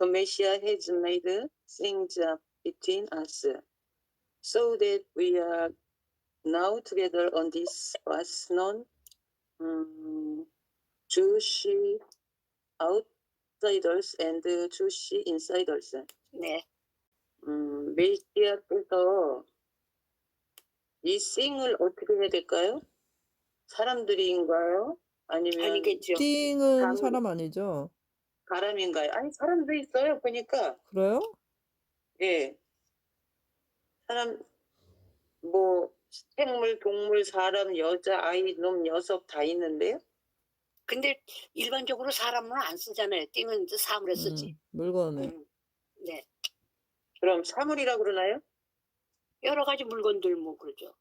the Messiah has made things up between us, so that we are now together on this was known um, Jewish outsiders and Jewish insiders. 네. 음, 메시아께서 이 싱을 어떻게 해야 될까요? 사람들인가요? 아니면 아니겠죠. 띵은 사람 아니죠? 사람인가요? 아니 사람도 있어요. 보니까 그래요? 예 사람 뭐 생물, 동물, 사람, 여자, 아이, 놈, 녀석 다 있는데요. 근데 일반적으로 사람은 안 쓰잖아요. 띵은 이제 사물에 쓰지. 음, 물건을. 음. 네. 그럼 사물이라 그러나요? 여러 가지 물건들 뭐 그러죠.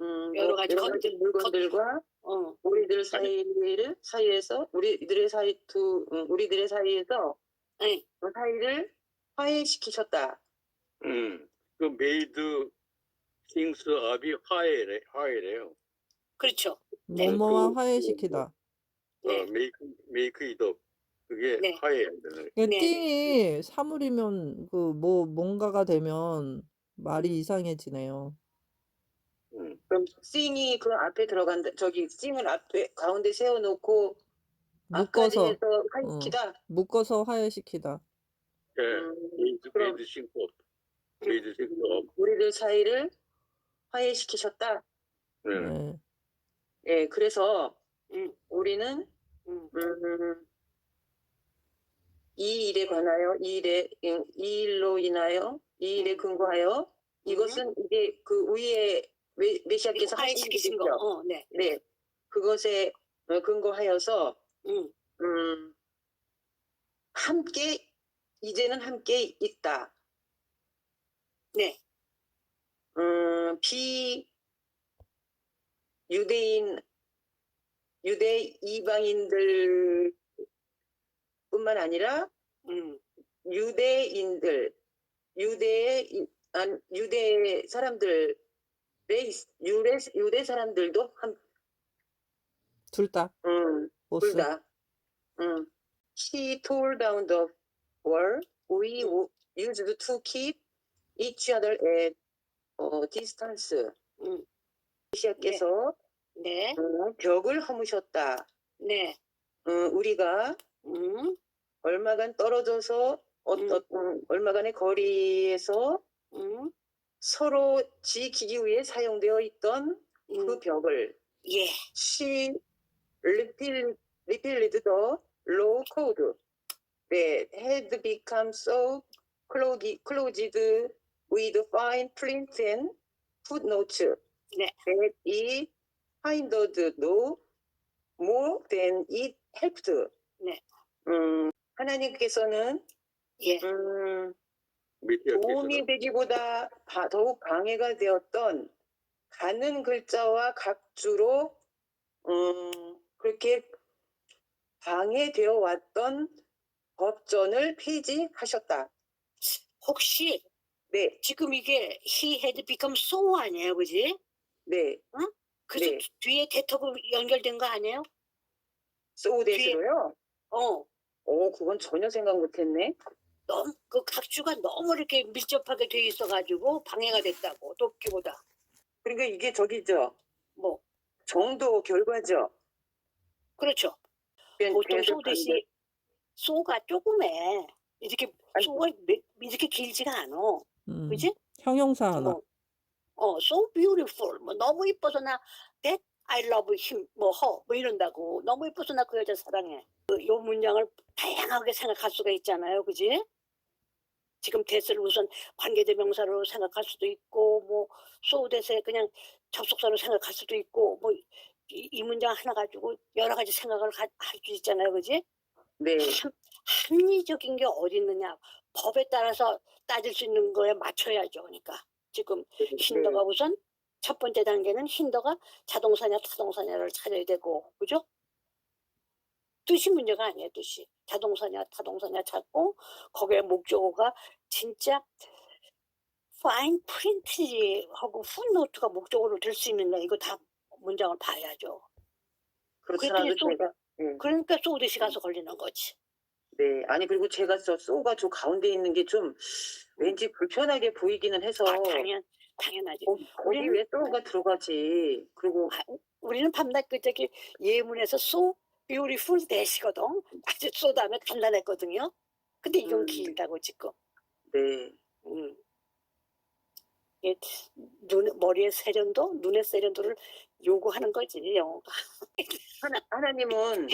음, 여러 뭐 가지 여러 건- 가지 물건들과 어. 우리들 사이를 사이에서 우리들의 사이 두 음, 우리들의 사이에서 네. 그 사이를 화해시키셨다. 음, 그 메이드 킹스 업이 화해래, 화해래요. 그렇죠. 네. 뭐뭐와 그- 화해시키다. 네. 어, 메이크, 메이크 이더 그게 네. 화해야 되는. 그 네. 띵이 사물이면 그 뭐 뭔가가 되면 말이 이상해지네요. 음, 그럼 싱이 그 앞에 들어간다. 저기 싱을 앞에 가운데 세워놓고 묶어서 화해시키다. 묶어서 화해시키다. 예, 음, 메이드, 그럼- 메이드 싱크 업. 우리들 사이를 화해시키셨다. 네. 네. 예, 그래서 음. 우리는 음. 음, 이 일에 관하여 이 일에 이 일로 인하여 이 일에 근거하여 이것은 이게 그 위에 메- 메시아께서 하신. 일이죠. 어, 네. 네, 그것에 어, 근거하여서 음. 음, 함께 이제는 함께 있다. 네. 음, 비 유대인 유대 이방인들 뿐만 아니라 음. 유대인들 안- 유대 사람들 의 유대 유대 사람들도 한둘 다. 음. 둘 다. 음. He tore down the wall. We used to keep each other at 어, distance. 음. 메시아께서 네. 어, 벽을 허무셨다. 네. 어, 우리가 음. 얼마간 떨어져서 어떤 음, 얼마간의 거리에서 음. 서로 지키기 위해 사용되어 있던 그 음. 벽을 예. she repealed, repealed the law code that had become so clogged, closed with fine print and footnotes 네. that it hindered no more than it helped. 네. 음, 하나님께서는 예. 음, 도움이 되기보다 바- 더욱 방해가 되었던 가는 글자와 각주로 음, 그렇게 방해되어 왔던 법전을 폐지하셨다. 혹시 네, 지금 이게 he had become so 아니에요, 그지? 네. 그래서 네. 뒤에 대터가 연결된 거 아니에요? 소우데스로요. 어. 오, 그건 전혀 생각 못했네. 너무 그 각주가 너무 이렇게 밀접하게 돼 있어가지고 방해가 됐다고 돕기보다 그러니까 이게 저기죠. 뭐 정도 결과죠. 그렇죠. 보통 소듯이 소가 조금해 이렇게 아니, 소가 매- 이렇게 길지가 않아. 음, 그지? 형용사 하나. 뭐, 어, so beautiful. 뭐 너무 이뻐서 나 that I love him, 뭐 her, 뭐 이런다고. 너무 이뻐서 나 그 여자 사랑해. 그, 요 문장을 다양하게 생각할 수가 있잖아요, 그지? 지금 대스를 우선 관계대 명사로 생각할 수도 있고, 뭐 소대세 그냥 접속사로 생각할 수도 있고, 뭐 이, 이 문장 하나 가지고 여러 가지 생각을 할 수 있잖아요, 그지? 네, 참 합리적인 게 어디 있느냐? 법에 따라서 따질 수 있는 거에 맞춰야죠, 그러니까 지금 힌더가 우선 첫 번째 단계는 힌더가 자동사냐 타동사냐를 찾아야 되고 그죠? 뜻이 문제가 아니에요 뜻이 자동사냐 타동사냐 찾고 거기에 목적어가 진짜 파인 프린트하고 풋노트가 목적어로 될 수 있느냐 이거 다 문장을 봐야죠 그렇더라도 제가 음, 그러니까 소우디시 가서 걸리는 거지 네. 아니 그리고 제가 저 소가 저 가운데 있는 게 좀 왠지 불편하게 보이기는 해서 아, 당연 당연하지. 거, 거기 우리는- 왜 소가 들어가지? 그리고 아, 우리는 밤낮 그 저기 예문에서 so beautiful 대시거든. 아주 소 다음에 간단했거든요. 근데 이건 음. 길다고 지금. 네. 음. 이게 눈 머리의 세련도, 눈의 세련도를 요구하는 거지 영어가. 하나, 하나님은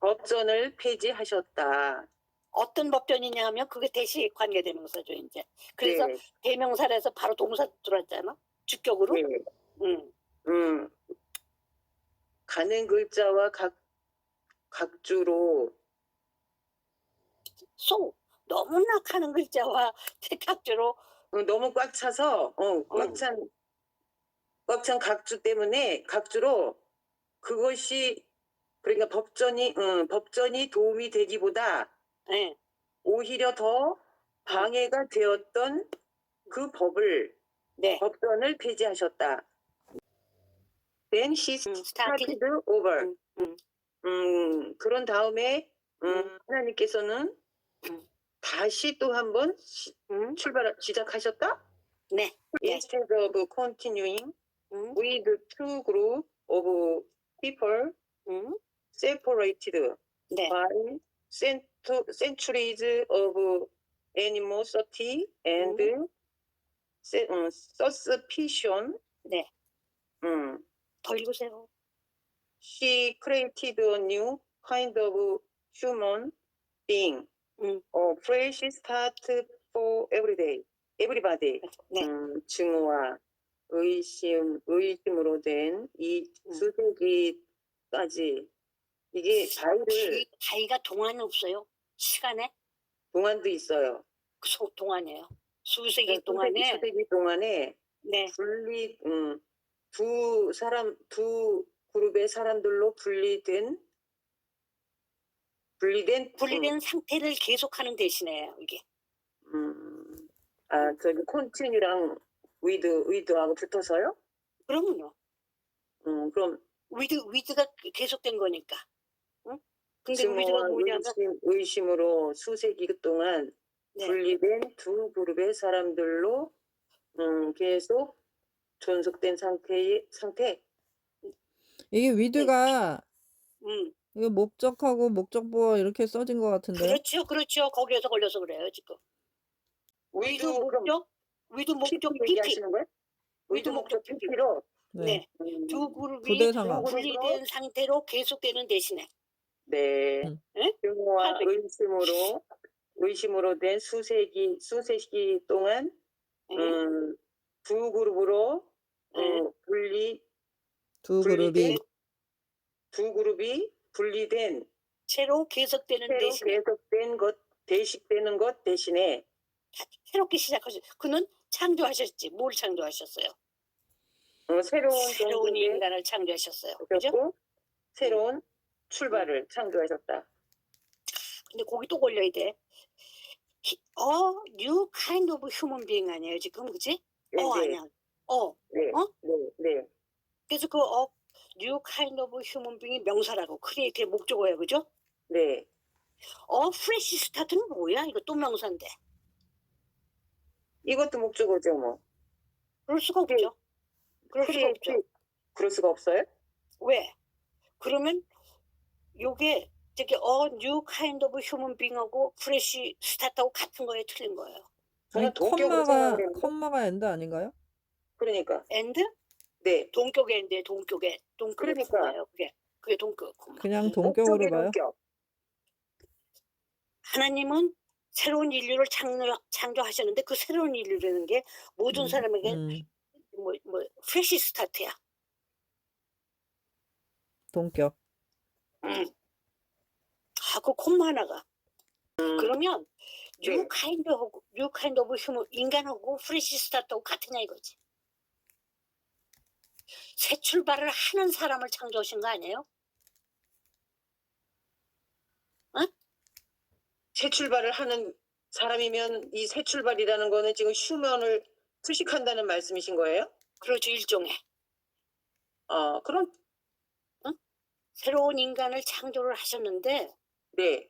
법전을 폐지하셨다. 어떤 법전이냐 하면 그게 대시 관계대명사죠 이제. 그래서 네. 대명사에서 바로 동사 들어왔잖아. 주격으로. 네. 음. 음. 가는 글자와 각 각주로 so 너무나 가는 글자와 각주로 어, 너무 꽉 차서 어, 꽉 음. 찬, 꽉 찬 각주 때문에 각주로 그것이 그러니까 법전이 음, 법전이 도움이 되기보다 예. 오히려 더 방해가 되었던 그 법을 네. 법전을 폐지하셨다. Then she 음, started started. over. 음, 음. 음, 그런 다음에 음, 음. 하나님께서는 음. 다시 또 한번 시- 음. 출발 시작하셨다. 네. 네. Instead of continuing 음. with two group of people 음. separated 네. by cent- centuries of animosity and se- 음, suspicion. 네. 음, 더 읽으세요. She created a new kind of human being. 음. A fresh start for every day, everybody. 네. 음, 증오와 의심, 의심으로 된 이 음. 수세기까지 이게 기- 자기가 동안이 없어요. 시간에 동안도 있어요. 그 소, 동안이에요. 수세기 수세기, 동안에 수세기 동안에 네. 분리, 음, 두 사람, 두 그룹의 사람들로 분리된 분리된 분리된 상태를 계속하는 대신에 이게 음, 아 저기 콘티뉴랑 위드 위드하고 붙어서요? 그러면요. 음, 그럼 위드 위드가 계속된 거니까. 응? 근데 그 위드가 뭐냐면 의심, 의심 으로 수세기 동안 네. 분리된 두 그룹의 사람들로 음, 계속 존속된 상태의 상태. 이게 위드가 음. 이거 목적하고 목적보어 이렇게 써진 것 같은데요? 그렇죠. 그렇죠. 거기에서 걸려서 그래요, 지금. 위드 그럼 목적 위드 목적 PT PT. 얘기하시는 거예요? 위드 목적 목적 PT. PT로 네. 음, 두 그룹이 부대 상황. 분리된 상태로 계속되는 대신에 네. 음. 예? 증오와 하백. 의심으로 의심으로 된 수세기 수세기 동안 응? 음, 두 그룹으로 어, 응? 분리 두 그룹이 분리된 두 그룹이 분리된 새로 계속되는 새로 대신에 계속된 것 대식되는 것 대신에 새롭게 시작하셨. 그는 창조하셨지. 뭘 창조하셨어요? 어, 새로운 새로운 인간을 창조하셨어요. 그죠? 새로운 출발을 창조하셨다. 근데 거기 또 걸려야 돼. 히- 어, new kind of human being 아니에요 지금 그지? 어 네, 아니야. 어, 네, 어? 네, 네, 그래서 그 어, new kind of human being이 명사라고 크리에이트의 목적어예요, 그죠? 네. 어, fresh start는 뭐야? 이거 또 명사인데. 이것도 목적어죠, 뭐. 그럴 수가 없죠. 그럴 수가 없죠. 그럴 수가 없어요? 왜? 그러면 요게 저기 어, new kind of human being하고 fresh start하고 같은 거에 틀린 거예요. 저는 아니, 컴마가 생각했는데. 컴마가 엔드 아닌가요? 그러니까 and 네. 동격인데 동격에 동격에 그러니까. 콤마예요. 그게 그게 동격. 그냥 동격으로 목적의 봐요? 동격. 하나님은 새로운 인류를 창조, 창조하셨는데 그 새로운 인류라는 게 모든 음, 사람에게 음, 뭐, 뭐 프레시 스타트야. 동격. 아, 그 콤마 하나가. 음, 그러면 뉴 네. 카인드하고 뉴 카인드 오브 휴먼 인간하고 프레시 스타트하고 같으냐 이거지. 새 출발을 하는 사람을 창조하신 거 아니에요? 새 출발을 하는 사람이면 이 새 출발이라는 거는 지금 휴먼을 투식한다는 말씀이신 거예요? 그렇죠 일종의 어, 그럼 새로운 인간을 창조를 하셨는데 네.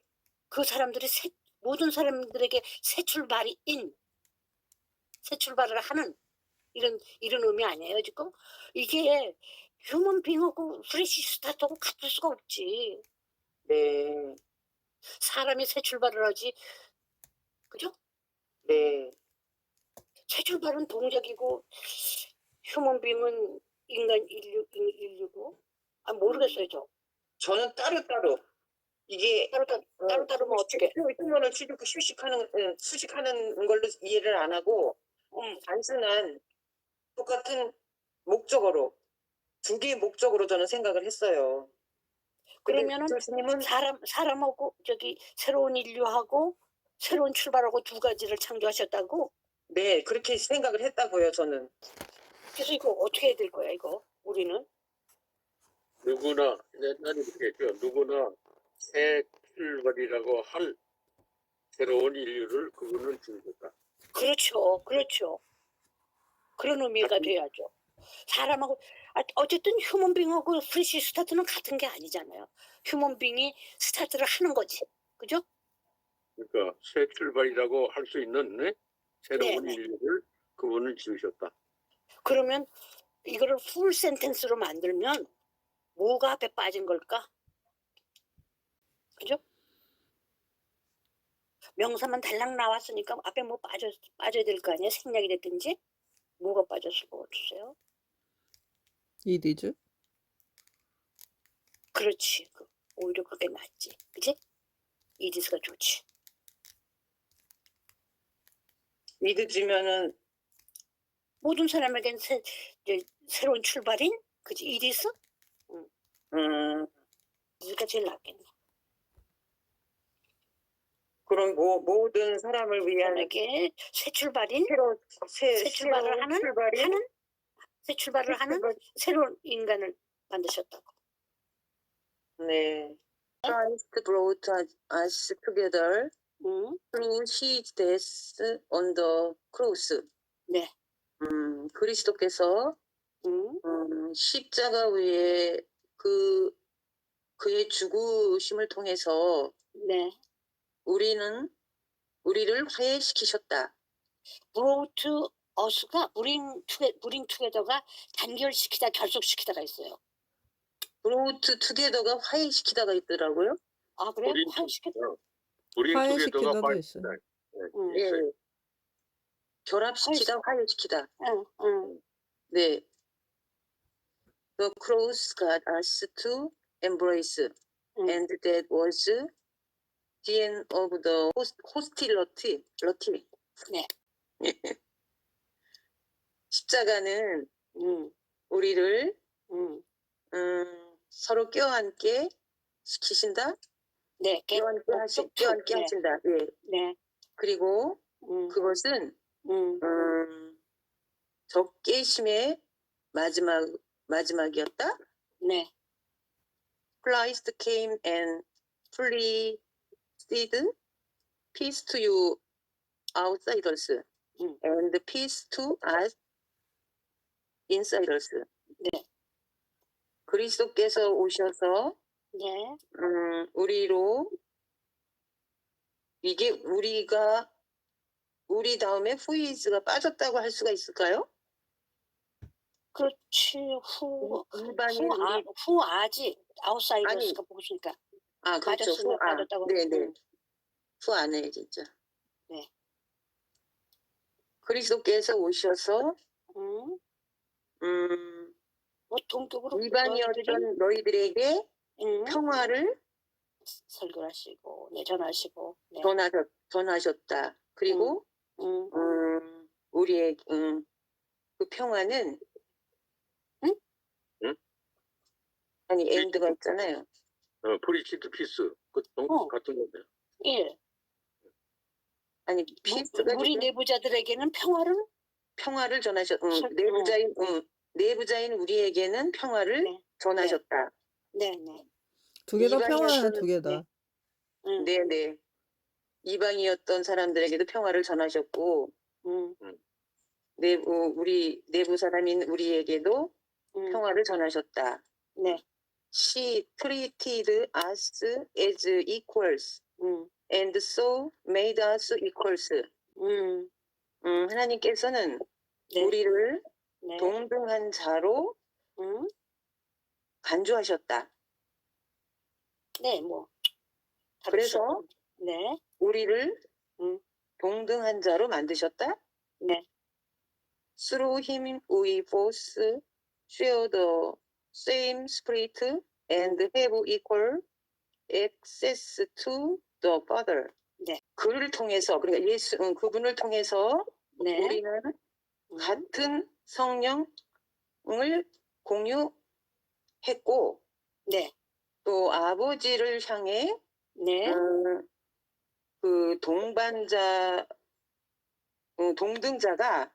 그 사람들이 새, 모든 사람들에게 새 출발인 새 출발을 하는 이런 이런 의미 아니에요 지금? 이게 휴먼 빙하고 프레시 스타트하고 같을 수가 없지. 네, 사람이 새 출발을 하지. 그죠? 네. 새 출발은 동작이고 휴먼 빙은 인간 인류 인- 인류고. 아 모르겠어요 저. 저는 따로따로. 이게 따로 따로 따로 따로 면 어떻게? 휴먼을 취득 휴식하는 음, 수식하는 걸로 이해를 안 하고 음, 단순한 똑같은 목적어로 두 개의 목적으로 저는 생각을 했어요. 그러면은 교수님은 사람 사람하고 저기 새로운 인류하고 새로운 출발하고 두 가지를 창조하셨다고 네 그렇게 생각을 했다고요. 저는 그래서 이거 어떻게 해야 될 거야 이거 우리는 누구나 네, 난 이렇게 했죠. 누구나 새 출발이라고 할 새로운 인류를 그분은 준다. 그렇죠 그렇죠 그런 의미가 돼야죠. 사람하고 아, 어쨌든 휴먼빙하고 프리시 스타트는 같은 게 아니잖아요. 휴먼빙이 스타트를 하는 거지. 그죠? 그러니까 새 출발이라고 할 수 있는 네? 새로운 네, 네. 인류를 그분은 지으셨다. 그러면 이거를 풀 센텐스로 만들면 뭐가 앞에 빠진 걸까? 그죠? 명사만 달랑 나왔으니까 앞에 뭐 빠져 빠져야 될 거 아니야 생략이 됐든지 뭐가 빠졌을 것 같으세요? 이디즈? 그렇지. 그, 오히려 그게 낫지. 그지? 이디스가 좋지. 믿어주면은 모든 사람에겐 새, 이제 새로운 출발인? 그지? 이디스? 음 이디스가 제일 낫겠네. 그런 모, 모든 사람을 위한 새 출발인? 새로 새, 새 출발을 새로운 하는? 출발이 하는? 새 출발을 하는 출발- 새로운 인간을 만드셨다고. 네. Christ brought us together 응? through his death on the cross. 네. 음, 그리스도께서 응? 음, 십자가 위에 그 그의 죽으심을 통해서 네. 우리는 우리를 화해시키셨다. brought us가 bring, toge- bring together가 단결시키다 결속시키다가 있어요. brought together가 화해시키다가 있더라고요. 아 그래? 우린 화해시켰다. 우리 화해시키다도 두개도가 있어요. 응. 예. 결합시키다, 화해시키다. 응. 응. 네. The cross got us to embrace, 응. and that was the end of the host- hostility. hostility. 네. 십자가는 응. 우리를 응. 음, 서로 껴안게 시키신다. 네. 깨- 껴안게 하시, 툭툭. 껴안게 네. 하신다. 예. 네. 그리고 응. 그것은 응. 음, 적개심의 마지막 마지막이었다. 네. Christ came and pleaded peace to you outsiders 음. and peace to us insiders. 네. 그리스도께서 오셔서 네. 음, 우리로 이게 우리가 우리 다음에 후이즈가 빠졌다고 할 수가 있을까요? 그렇지. 후. 일반인 후, 아, 후 아지. 아웃사이더스가 보고 있으니까. 아 그렇죠. 빠졌으면 후, 아, 빠졌다고. 네네. 응. 후 안에 진짜. 네. 그리스도께서 오셔서 응. 음, 뭐 동격으로 일반이었던 너희들에게 응. 평화를 설교하시고 네 전하시고 네. 전하셨, 전하셨다. 그리고 응. 음, 우리의 음, 그 평화는 응? 응? 아니 엔드가 있잖아요. 어, 프리치드 피스 그 동, 어. 같은 건데. 예. 아니 무- 피스가 우리 지금 내부자들에게는 평화를 평화를 전하셨. 음, 설- 내부자인 음, 내부자인 우리에게는 평화를 네. 전하셨다. 네 네. 두 개 다 이방이었던- 평화는 두개 다. 응. 네네. 이방이었던 사람들에게도 평화를 전하셨고 응. 내부 우리 내부 사람인 우리에게도 응. 평화를 전하셨다. 네. She treated us as equals 응. and so made us equals. 음, 음, 하나님께서는 네, 우리를 네, 동등한 자로 음, 간주하셨다. 네, 뭐. 그래서? 네, 우리를 음. 동등한 자로 만드셨다. 네, Through him we both share the same spirit and have equal access to the Father. 네. 그를 통해서 그러니까 예수 음, 그분을 통해서 네, 우리는 음, 같은 성령을 공유했고 네, 또 아버지를 향해 네, 음, 그 동반자 음, 동등자가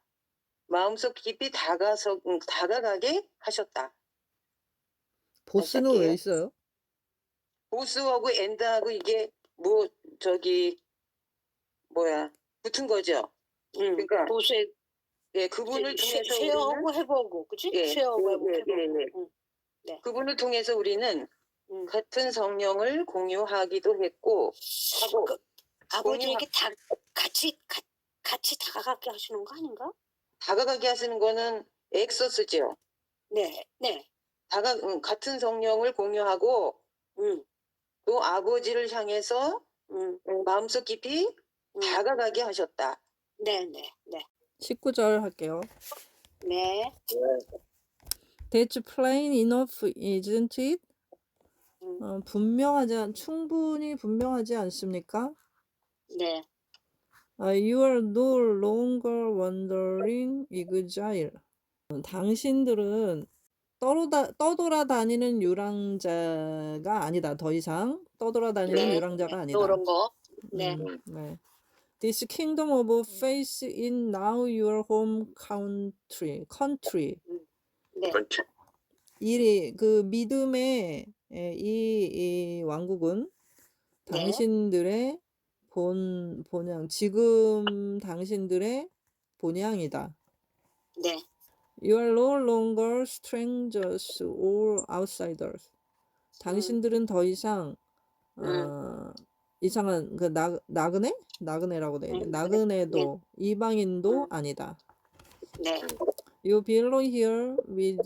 마음속 깊이 다가서 음, 다가가게 하셨다. 보스는. 왜 있어요? 보스하고 엔드하고 이게 뭐 저기 뭐야 붙은 거죠. 음, 그러니까 보수의 예, 그분을 통해서 쉐어하고 해보고, 그치? 예, 쉐어하고 예, 해보고, 예. 예, 예. 음, 네. 그분을 통해서 우리는 음. 같은 성령을 공유하기도 했고 하고 그, 아버지에게 다 같이 가, 같이 다가가게 하시는 거 아닌가? 다가가게 하시는 거는 엑소스죠. 네, 네, 다가 음, 같은 성령을 공유하고 음, 또 아버지를 향해서 음, 음, 마음속 깊이 음. 다가가게 하셨다. 네, 네, 네, 19절 할게요. 네, That's plain enough, isn't it? 음, 어, 분명하지 않, 충분히 분명하지 않습니까? 네, 아, you are no longer wandering exile. 어, 당신들은 떠돌아, 떠돌아다니는 유랑자가 아니다. 더 이상 떠돌아다니는 네, 유랑자가 아니다. 그런 거, 네, 음, 네. This kingdom of faith is now your home country. country. 네, 그렇지. 이그 믿음의 에, 이, 이 왕국은 네. 당신들의 본 본향 지금 당신들의 본향이다. 네, You are no longer strangers or outsiders. 당신들은 더 이상 어, 이상한 그 나, 나그네? 나그네라고 돼. 음, 나그네도 이방인도 음. 아니다. 네, You belong here with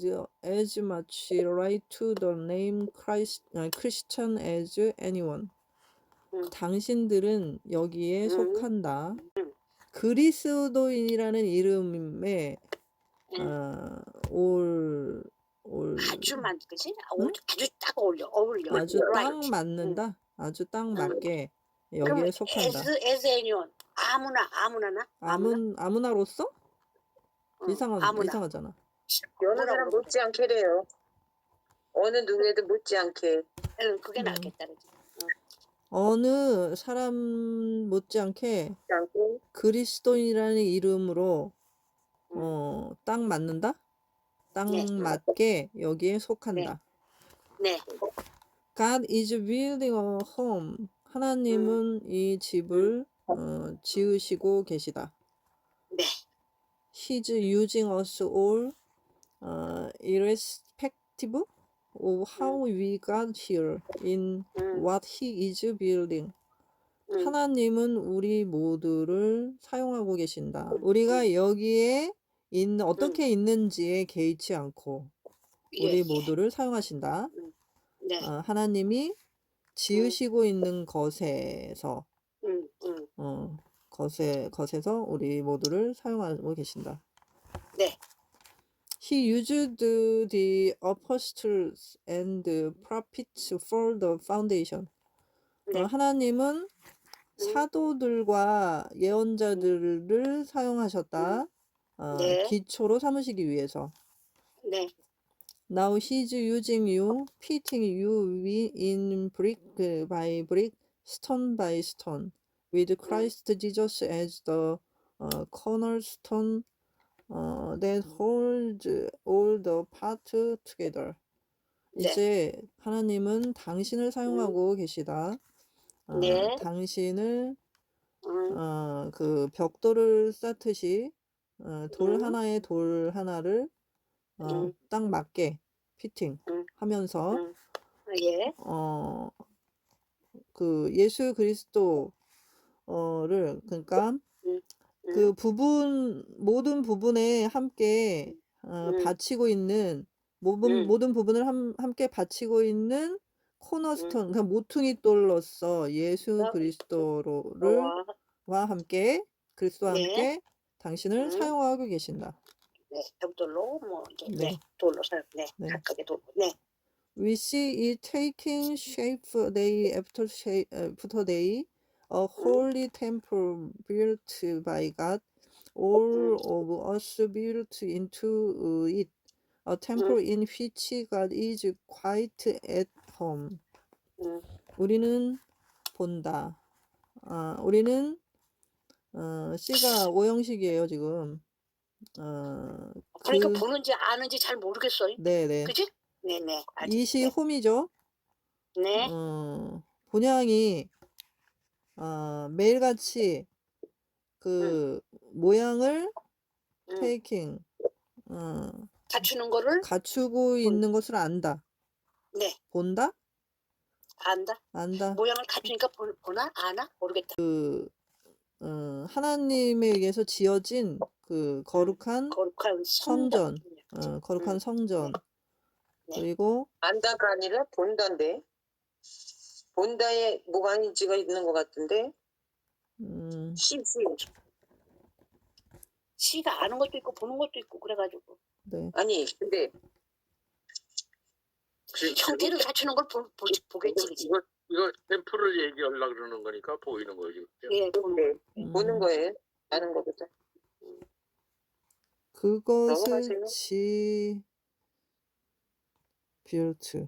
as much right to the name Christ, 아, Christian as anyone. 음. 당신들은 여기에 음. 속한다. 음. 그리스도인이라는 이름에 음. 어, 올, 올 아주 많, 그치? 아, 응? 오- 아주 딱 어울려, 어울려. 아주 right. 딱 맞는다. 아주 딱 음. 맞게 그럼 여기에 속한다. as, as anyone, 아무나, 아무나나? 아무나? 아무 아무나로서 응, 이상한 아무나. 이상하잖아. 어느 사람 못지않게래요. 어느 누구에도 못지않게. 응, 그게 음. 낫겠다, 그지? 어느 사람 못지않게 못지않게 그리스도인이라는 이름으로 음. 어, 딱 맞는다? 딱 네. 맞게 여기에 속한다. 네, God is building a home. 하나님은 이 집을 어, 지으시고 계시다. 네, He's using us all uh, irrespective of how we got here in 음, what he is building. 음, 하나님은 우리 모두를 사용하고 계신다. 우리가 여기에 있는 어떻게 있는지에 개의치 않고 예, 우리 예. 모두를 사용하신다. 네, 어, 하나님이 지으시고 있는 것에서 음, 음, 어, 것에 것에서 우리 모두를 사용하고 계신다. 네, He used the apostles and prophets for the foundation. 어, 네. 하나님은 사도들과 예언자들을 사용하셨다. 어, 네. 기초로 삼으시기 위해서. 네, Now he's using you, fitting you wi- in brick by brick, stone by stone, with Christ Jesus as the uh, cornerstone uh, that holds all the parts together. 네. 이제 하나님은 당신을 사용하고 계시다. 어, 네. 당신을 음, 어, 그 벽돌을 쌓듯이 어, 돌 음. 하나에 돌 하나를 어, 음. 딱 맞게 피팅 음. 하면서 음. 예, 어, 그 예수 그리스도 어를 그러니까 음. 그 부분 모든 부분에 함께 어, 음. 받치고 있는 모든 음. 모든 부분을 함, 함께 받치고 있는 코너스톤 그러니까 모퉁이 돌로서 예수 아, 그리스도를 와, 와 함께 그리스도와 네. 함께 당신을 음. 사용하고 계신다. 네, 벽돌로 뭐 이제 네. 네, 돌로 사용, 네, 네. 각각의 돌로, 네, We see it taking shape day after shape, after day, a holy temple built by God, all of us built into it, a temple in which God is quite at home. 음, 우리는 본다. 아, 우리는 어, C가 오형식이에요 지금. 어, 그러니까 그- 보는지 아는지 잘 모르겠어요, 네네. 그지? 네, 네, 아직, 이시 홈이죠. 네, 어, 본향이 어, 매일같이 그 모양을 음, 테이킹 어, 갖추는 거를 갖추고 있는 것을 안다. 네, 본다? 안다. 안다. 모양을 갖추니까 보, 보나 아나 모르겠다. 어, 하나님에 의해서 지어진 그 거룩한 거룩한 성전. 어, 거룩한 음. 성전. 네. 그리고 안다가 아니라 본다인데 본다에 찍어 있는 것 같은데 음, 시시 시가 아는 것도 있고 보는 것도 있고 그래가지고 네. 아니 근데 지- 형태를 갖추는 걸 보, 보, 보겠지, 그지? 이거 이거 템플을 얘기하려고 그러는 거니까 보이는 거지. 예, 보는 거. 네, 음, 보는 거예요 아는 것보다 그것을 넘어가세요. 지 built.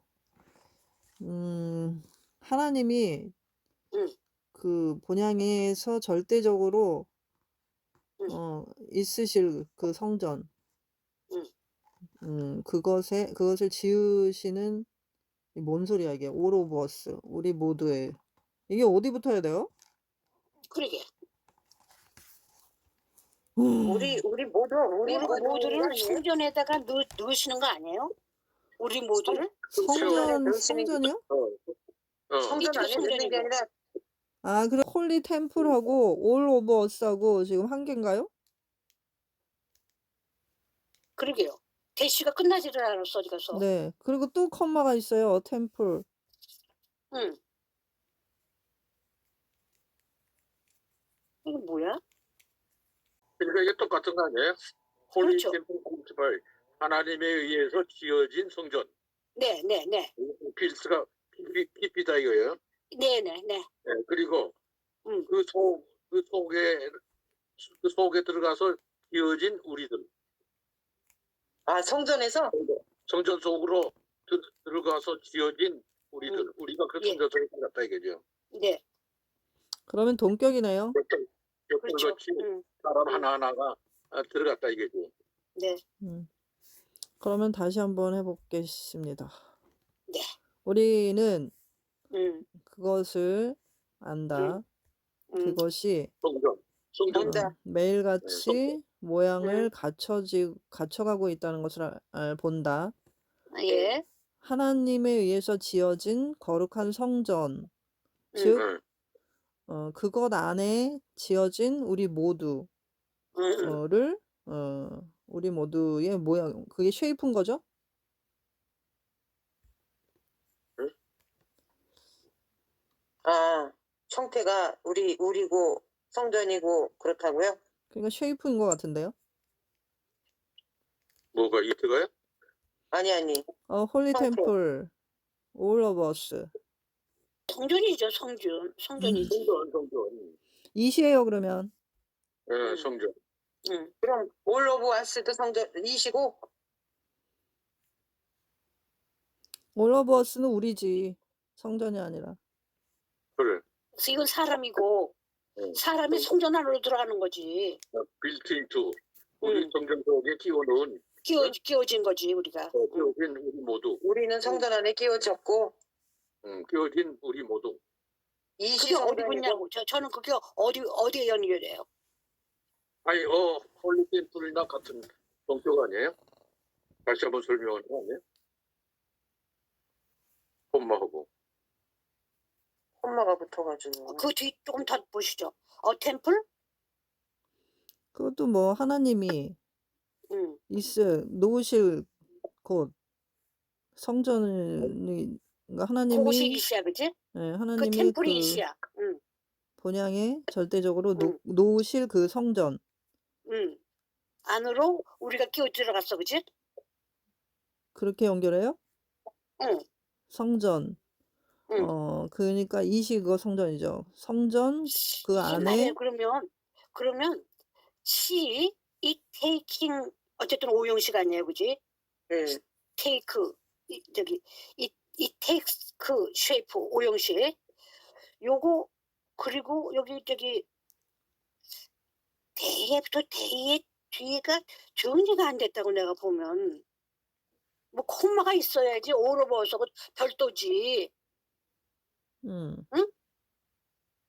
음, 하나님이 음. 그 본향에서 절대적으로 음. 어, 있으실 그 성전, 음. 음, 그것에 그것을 지으시는 이 뭔 소리야 이게 all of us 우리 모두의 이게 어디부터 해야 돼요? 그러게. 우리 우리 모두 우리 우리 모두 모두를? 성전에다가 넣, 넣으시는 거 아니에요? 우리 모두를? 성전 성전이요? 어, 어. 성전 안에 넣는 게. 아니라 아 그럼 홀리 템플하고 all of us하고 지금 한 개인가요? 그러게요. 대시가 끝나지를 않았어 어디 가서. 네. 그리고 또 컴마가 있어요. 템플. 응. 이게 뭐야? 그러니까 이게 똑같은 거 아니에요? 홀리 그렇죠. 템플 콘티발 하나님에 의해서 지어진 성전. 네, 네, 네, 필스가 피피다 이거예요. 네, 네, 네. 네, 그리고 음. 그 속, 그 속에, 그 속에 들어가서 지어진 우리들. 아 성전에서 성전 속으로 들, 들어가서 지어진 우리들. 음. 우리가 그 예. 성전 속에 들어갔다 이거죠. 네, 그러면 동격이네요. 그렇죠. 곁들같이 응, 사람 음. 하나하나가 아, 들어갔다 이거죠. 네, 음. 그러면 다시 한번 해보겠습니다. 네. 우리는 응, 그것을 안다. 응. 그것이 성전. 성전. 어, 매일같이 네. 모양을 갖춰지 갖춰가고 있다는 것을 알- 알- 본다. 예, 하나님에 의해서 지어진 거룩한 성전, 즉 응. 어, 그것 안에 지어진 우리 모두. 응, 어를 어 우리 모두의 모양 그게 쉐이프인 거죠? 아 형태가 우리 우리고 성전이고 그렇다고요? 그러니까 쉐이프인 것 같은데요? 뭐가 이트가요? 아니 아니 어 홀리. 템플 all of us 성전이죠, 성전, 성전이지. 성전, 성전. 이시에요 그러면 예, 음. 성전. 응, 그럼 올 오브 아스도 성전 이시고 all of us는 우리지 성전이 아니라 그래. 그래서 이건 사람이고 응. 사람이 성전 안으로 들어가는 거지. 빌트인 투 우리 응. 성전 속에 끼워놓은 끼워 끼워진 거지 우리가. 어, 응. 끼워진 우리 모두. 우리는 성전 안에 끼워졌고 응, 끼워진 우리 모두. 이시 그게 어디 붙냐고. 저 저는 그게 어디 어디에 연결해요? 아니, 어, 홀리 템플이나 같은 성격 아니에요? 다시 한번 거 아니에요? 엄마하고. 엄마가 붙어가지고 그 뒤 조금 더 보시죠. 어 템플? 그것도 뭐 하나님이 응. 있을 놓으실 곳 성전이 그러니까 하나님이 이시야, 그지? 예, 그 하나님이 템플이 그 이시야. 응, 본향에 절대적으로 놓, 응. 놓으실 그 성전 응. 안으로 우리가 끼어 들어갔어, 그지? 그렇게 연결해요? 응, 성전 응. 어 그러니까 이시 그거 성전이죠. 성전 그 안에 말이에요. 그러면 그러면 she it taking 어쨌든 오용식 아니에요, 그지? 네. take 이, 저기 it it takes 그 shape 오용식 요거 그리고 여기 저기 대부터 대의 뒤가 정리가 안 됐다고 내가 보면 뭐 콤마가 있어야지 오로버서 별도지 음,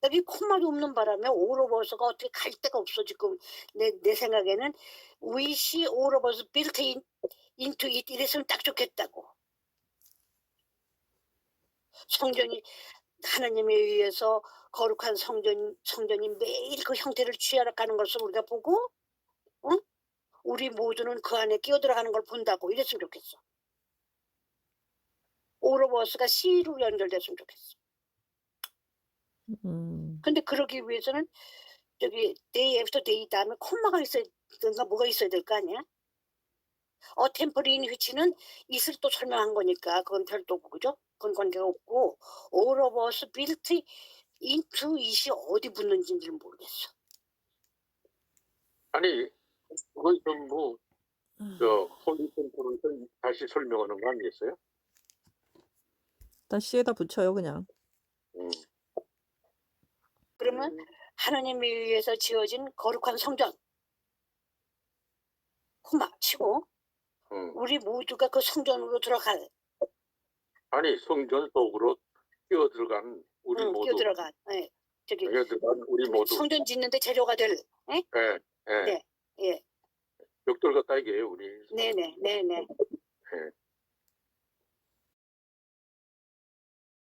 여기 콤마도 없는 바람에 오로버서가 어떻게 갈 데가 없어 지금. 내, 내 생각에는 위시 오로버서 빌트 인, 인투 잇 이랬으면 딱 좋겠다고. 성전이 하나님에 의해서 거룩한 성전 성전이 매일 그 형태를 취하러 가는 것을 우리가 보고 응? 우리 모두는 그 안에 끼어 들어가는 걸 본다고 이랬으면 좋겠어. 오로버스가 C로 연결됐으면 좋겠어 음, 근데 그러기 위해서는 저기 day after day 다음에 콤마가 있어야 된가 뭐가 있어야 될 거 아니야? 어 템퍼리인 위치는 이슬 또 설명한 거니까 그건 별도고 그죠? 그건 관계가 없고 all of us built into 이시 어디 붙는지는 모르겠어. 아니 그건 전부 저 홀리 템플을 다시 설명하는 거 아니겠어요? 일단 C에다 붙여요 그냥. 음. 그러면 하나님에 의해서 지어진 거룩한 성전 콤마 치고 음. 우리 모두가 그 성전으로 들어갈 아니 성전 속으로 뛰어 들어간 우리 응, 모두 끼어 들어간 예, 저기 뛰어 들어간 우리 모두 성전 짓는데 재료가 될 예, 예. 네. 예. 벽돌 같다 이게요 우리 네네, 네네.